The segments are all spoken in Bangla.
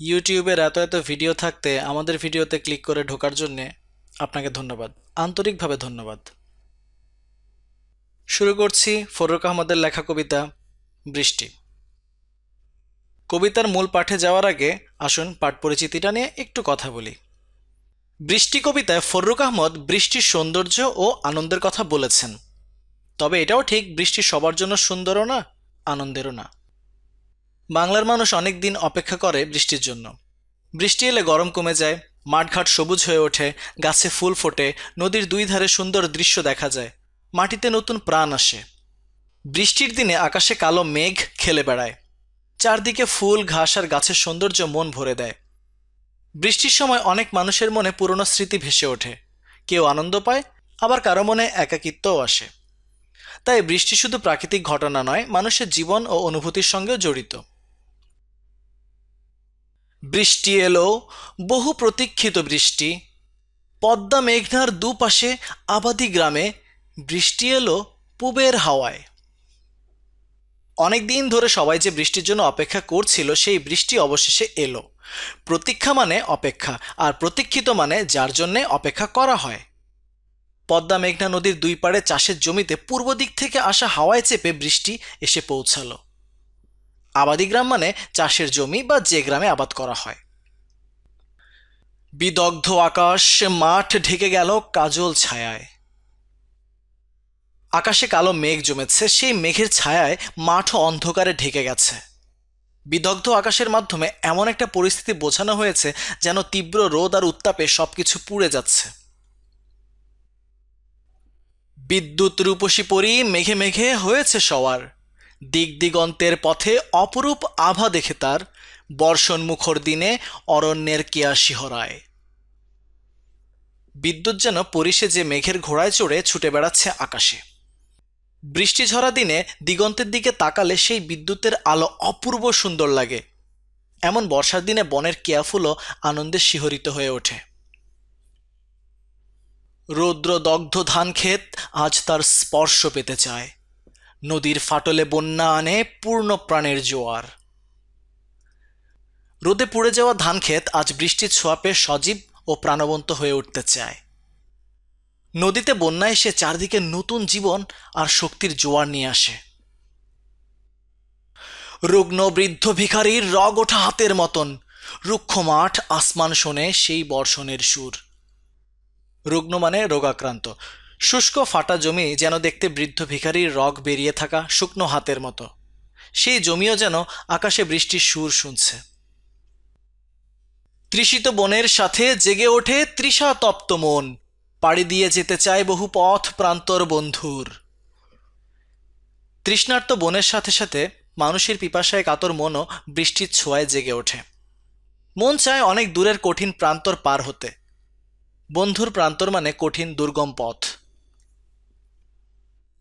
ইউটিউবের এত এত ভিডিও থাকতে আমাদের ভিডিওতে ক্লিক করে ঢোকার জন্যে আপনাকে ধন্যবাদ। আন্তরিকভাবে ধন্যবাদ। শুরু করছি ফরুক আহমদের লেখা কবিতা, বৃষ্টি। কবিতার মূল পাঠে যাওয়ার আগে আসুন পাঠ পরিচিতিটা নিয়ে একটু কথা বলি। বৃষ্টি কবিতায় ফররুক আহমদ বৃষ্টির সৌন্দর্য ও আনন্দের কথা বলেছেন। তবে এটাও ঠিক বৃষ্টি সবার জন্য সুন্দরও না, আনন্দেরও না। বাংলার মানুষ অনেক দিন অপেক্ষা করে বৃষ্টির জন্য। বৃষ্টি এলে গরম কমে যায়, মাঠঘাট সবুজ হয়ে ওঠে, গাছে ফুল ফোটে, নদীর দুই ধারে সুন্দর দৃশ্য দেখা যায়, মাটিতে নতুন প্রাণ আসে। বৃষ্টির দিনে আকাশে কালো মেঘ খেলে বেড়ায়, চারদিকে ফুল, ঘাস আর গাছের সৌন্দর্য মন ভরে দেয়। বৃষ্টির সময় অনেক মানুষের মনে পুরনো স্মৃতি ভেসে ওঠে, কেউ আনন্দ পায়, আবার কারও মনে একাকিত্বও আসে। তাই বৃষ্টি শুধু প্রাকৃতিক ঘটনা নয়, মানুষের জীবন ও অনুভূতির সঙ্গেও জড়িত। বৃষ্টি এলো, বহু প্রতীক্ষিত বৃষ্টি। পদ্মা মেঘনার দুপাশে আবাদি গ্রামে বৃষ্টি এলো পুবের হাওয়ায়। অনেক দিন ধরে সবাই যে বৃষ্টির জন্য অপেক্ষা করছিল, সেই বৃষ্টি অবশেষে এলো। প্রতীক্ষা মানে অপেক্ষা, আর প্রতীক্ষিত মানে যার জন্যে অপেক্ষা করা হয়। পদ্মা মেঘনা নদীর দুই পাড়ে চাষের জমিতে পূর্ব দিক থেকে আসা হাওয়ায় চেপে বৃষ্টি এসে পৌঁছালো। আবাদি গ্রাম মানে চাষের জমি বা যে গ্রামে আবাদ করা হয়। বিদগ্ধ আকাশ, মাঠ ঢেকে গেল কাজল ছায়ায়। আকাশে কালো মেঘ জমেছে, সেই মেঘের ছায়ায় মাঠও অন্ধকারে ঢেকে গেছে। বিদগ্ধ আকাশের মাধ্যমে এমন একটা পরিস্থিতি বোঝানো হয়েছে যেন তীব্র রোদ আর উত্তাপে সবকিছু পুড়ে যাচ্ছে। বিদ্যুৎ রূপসী পরি মেঘে মেঘে হয়েছে সওয়ার। দিক দিগন্তের পথে অপরূপ আভা দেখে তার বর্ষণ মুখর দিনে অরণ্যের কেয়া শিহরায়। বিদ্যুৎ যেন পরিষে যে মেঘের ঘোড়ায় চড়ে ছুটে বেড়াচ্ছে আকাশে। বৃষ্টি ঝরা দিনে দিগন্তের দিকে তাকালে সেই বিদ্যুতের আলো অপূর্ব সুন্দর লাগে। এমন বর্ষার দিনে বনের কেয়া ফুলও আনন্দে শিহরিত হয়ে ওঠে। রৌদ্র দগ্ধ ধান ক্ষেত আজ তার স্পর্শ পেতে চায়। নদীর ফাটলে বন্যা আনে পূর্ণ প্রাণের জোয়ার। রোদে পুড়ে যাওয়া ধান ক্ষেত আজ বৃষ্টির ছোঁয়াপে সজীব ও প্রাণবন্ত হয়ে উঠতে চায়। নদীতে বন্যা এসে চারদিকে নতুন জীবন আর শক্তির জোয়ার নিয়ে আসে। রুগ্ন, বৃদ্ধ ভিখারির রগ ওঠা হাতের মতন, রুক্ষ মাঠ আসমান শোনে সেই বর্ষণের সুর। রুগ্ন মানে রোগাক্রান্ত। শুষ্ক ফাটা জমি যেন দেখতে বৃদ্ধ ভিখারির রগ বেরিয়ে থাকা শুকনো হাতের মতো। সেই জমিও যেন আকাশে বৃষ্টির সুর শুনছে। তৃষিত বনের সাথে জেগে ওঠে তৃষা তপ্ত মন। পাড়ি দিয়ে যেতে চায় বহু পথ প্রান্তর বন্ধুর। তৃষ্ণার্ত বনের সাথে সাথে মানুষের পিপাসায় কাতর মনও বৃষ্টির ছোঁয়ায় জেগে ওঠে। মন চায় অনেক দূরের কঠিন প্রান্তর পার হতে। বন্ধুর প্রান্তর মানে কঠিন দুর্গম পথ।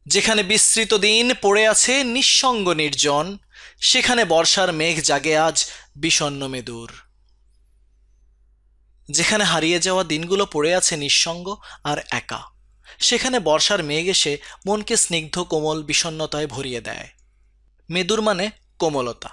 যেখানে বিস্তৃত দিন পড়ে আছে নিঃসঙ্গ নির্জন, সেখানে বর্ষার মেঘ জাগে আজ বিষণ্ন মেদুর। যেখানে হারিয়ে যাওয়া দিনগুলো পড়ে আছে নিঃসঙ্গ আর একা, সেখানে বর্ষার মেঘ এসে মনকে স্নিগ্ধ কোমল বিষণ্নতায় ভরিয়ে দেয়। মেদুর মানে কোমলতা।